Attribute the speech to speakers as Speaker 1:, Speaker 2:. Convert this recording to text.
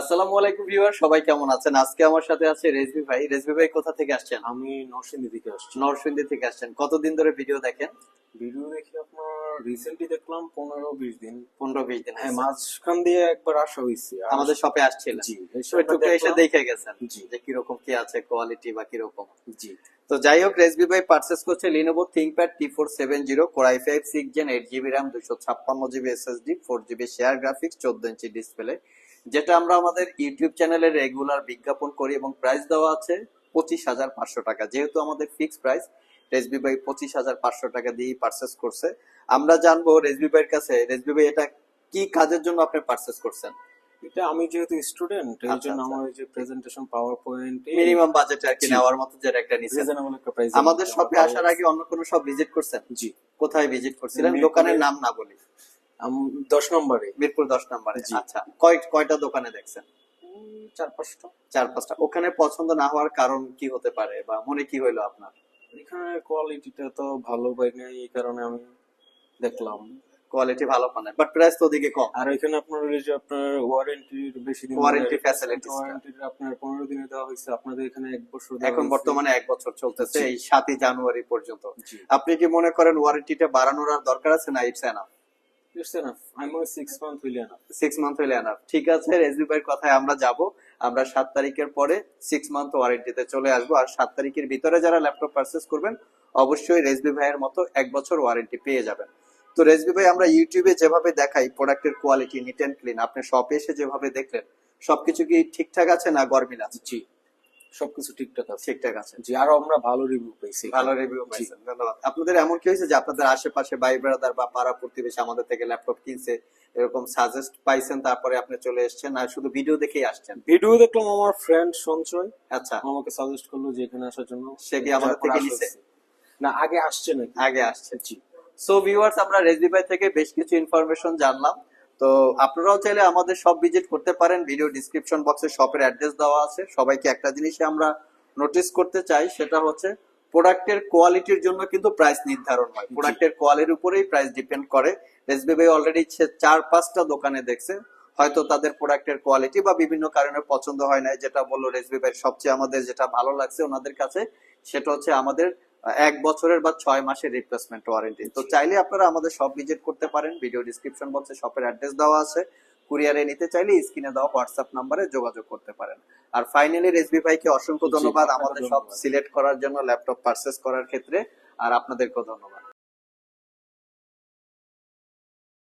Speaker 1: আসসালামু আলাইকুম ভিউয়ার সবাই কেমন আছেন? আজকে আমার সাথে আছে রেজবি ভাই। রেজবি ভাই কোথা থেকে আসছেন?
Speaker 2: আমি নরসিংদী থেকে আসছি।
Speaker 1: নরসিংদী থেকে আসছেন। কতদিন ধরে ভিডিও দেখেন?
Speaker 2: ভিডিও দেখি আপনার রিসেন্টলি দেখলাম পনেরো বিশ দিন।
Speaker 1: পনেরো বিশ দিন
Speaker 2: হ্যাঁ মাঝখান দিয়ে একবার আসা হয়েছে।
Speaker 1: আমাদের শপে
Speaker 2: জি
Speaker 1: একটু এসে দেখে গেছেন
Speaker 2: জি।
Speaker 1: যে কীরকম কি আছে কোয়ালিটি বা কীরকম।
Speaker 2: জি।
Speaker 1: তো যাই হোক রেজবি ভাই পার্চেস করছে Lenovo ThinkPad T four seven zero core i five six gen eight GB RAM দুশো ছাপ্পান্ন GB SSD four GB share graphics চোদ্দ ইঞ্চি ডিসপ্লে যেটা আমরা আমাদের ইউটিউব চ্যানেলে রেগুলার বিজ্ঞাপন করি এবং প্রাইস দেওয়া আছে পঁচিশ হাজার পাঁচশো টাকা। যেহেতু আমাদের ফিক্সড প্রাইস রেজবি ভাই পঁচিশ হাজার পাঁচশো টাকা দিয়েই পার্চেস করছে। আমরা জানব রেজবি ভাইয়ের কাছে রেজবি ভাই এটা কি কাজের জন্য আপনি পার্চেস করছেন?
Speaker 2: এটা আমি যেহেতু স্টুডেন্ট এই
Speaker 1: আচ্ছা,
Speaker 2: জন্য
Speaker 1: আচ্ছা।
Speaker 2: আমার যে presentation power point
Speaker 1: minimum budget আর কি নেওয়ার মতো যেটা একটা
Speaker 2: প্রাইস
Speaker 1: আমাদের শপে আসার আগে অন্য কোনো সব ভিজিট করছেন?
Speaker 2: জি।
Speaker 1: কোথায় ভিজিট করছিলেন? দোকানের নাম না বলি।
Speaker 2: দশ নম্বরে।
Speaker 1: মিরপুর দশ নম্বরে আচ্ছা। কয় কয়টা দোকানে দেখছেন?
Speaker 2: চার পাঁচটা।
Speaker 1: চার পাঁচটা। ওখানে পছন্দ না হওয়ার কারণ কি হতে পারে বা মনে কি হইল আপনার?
Speaker 2: এখানে কোয়ালিটিটা তো ভালো পাই এই কারণে আমি দেখলাম।
Speaker 1: কোয়ালিটি ভালো পান বাট প্রাইস তো ওদিকে কম।
Speaker 2: আর এখানে আপনার ওই যে আপনার ওয়ারেন্টির বেশি দিন
Speaker 1: Warranty facilities টা।
Speaker 2: ওয়ারেন্টির আপনার পনেরো দিনে দেওয়া হয়েছে আপনাদের এখানে এক বছর
Speaker 1: এখন বর্তমানে এক বছর চলতেছে এই সাতই জানুয়ারি পর্যন্ত। আপনি কি মনে করেন ওয়ারেন্টিটা বাড়ানোর আর দরকার আছে না it's enough
Speaker 2: it's enough I মনে সিক্স মান্থ হইলে এনাফ
Speaker 1: ঠিক আছে রেজবি ভাইয়ের কথায় আমরা যাব। আমরা সাত তারিখের পরে সিক্স মান্থ ওয়ারেন্টিতে চলে আসব। আর সাত তারিখের ভিতরে যারা ল্যাপটপ পারচেস করবেন অবশ্যই রেজবি ভাইয়ের মতো এক বছর ওয়ারেন্টি পেয়ে যাবেন। তো রেজবি ভাই আমরা ইউটিউবে যেভাবে দেখাই প্রোডাক্টের কোয়ালিটি নিট অ্যান্ড ক্লিন আপনি শপে এসে যেভাবে দেখলেন সবকিছু কি ঠিকঠাক আছে না গরমিল আছে?
Speaker 2: জি। সবকিছু ঠিকঠাক আছে।
Speaker 1: ঠিকঠাক আছে।
Speaker 2: জি আরও আমরা ভালো রিভিউ পাইছি।
Speaker 1: ভালো রিভিউ। পাইছেন ধন্যবাদ। আপনাদের এমন কি হয়েছে যে আপনাদের আশেপাশে ভাই ব্রাদার বা পাড়া প্রতিবেশী আমাদের থেকে ল্যাপটপ কিনছে এরকম সাজেস্ট পাইছেন তারপরে আপনি চলে এসেছেন আর শুধু ভিডিও দেখেই আসছেন?
Speaker 2: ভিডিও দেখলাম আমার ফ্রেন্ড সঞ্চয়।
Speaker 1: আচ্ছা।
Speaker 2: আমাকে সাজেস্ট করল যে এখানে আসার জন্য।
Speaker 1: সে কি আমাদের থেকে নিছে?
Speaker 2: না আগে আসছে নাকি?
Speaker 1: আগে আসছে।
Speaker 2: জি।
Speaker 1: সো ভিউয়ার্স আমরা রেজবি ভাই থেকে বেশ কিছু ইনফরমেশন জানলাম। তো আপনারাও চাইলে আমাদের সব ভিজিট করতে পারেন। ভিডিও ডিসক্রিপশন বক্সে শপের অ্যাড্রেস দেওয়া আছে। সবাইকে একটা জিনিসে আমরা নোটিস করতে চাই সেটা হচ্ছে প্রোডাক্টের কোয়ালিটির জন্য কিন্তু প্রাইস নির্ধারণ হয়। প্রোডাক্টের কোয়ালিটির উপরেই প্রাইস ডিপেন্ড করে। ভাই অলরেডি চার পাঁচটা দোকানে দেখছে। হয়তো তাদের প্রোডাক্টের কোয়ালিটি বা বিভিন্ন কারণে পছন্দ হয় না যেটা বলল রেজবি ভাই সবচেয়ে আমাদের যেটা ভালো লাগছে ওনাদের কাছে সেটা হচ্ছে আমাদের এক বছরের বা ছয় মাসের রিপ্লেসমেন্ট ওয়ারেন্টি তো চাইলে আপনারা আমাদের সব ভিজিট করতে পারেন। ভিডিও ডিসক্রিপশন বক্সে শপের অ্যাড্রেস দেওয়া আছে। কুরিয়ারে নিতে চাইলে স্ক্রিনে দেওয়া হোয়াটসঅ্যাপ নাম্বারে যোগাযোগ করতে পারেন। আর ফাইনালি রেসবি ভাইকে অসংখ্য ধন্যবাদ। আমাদের সব সিলেক্ট করার জন্য ল্যাপটপ পারচেস করার ক্ষেত্রে। আর আপনাদেরকেও ধন্যবাদ।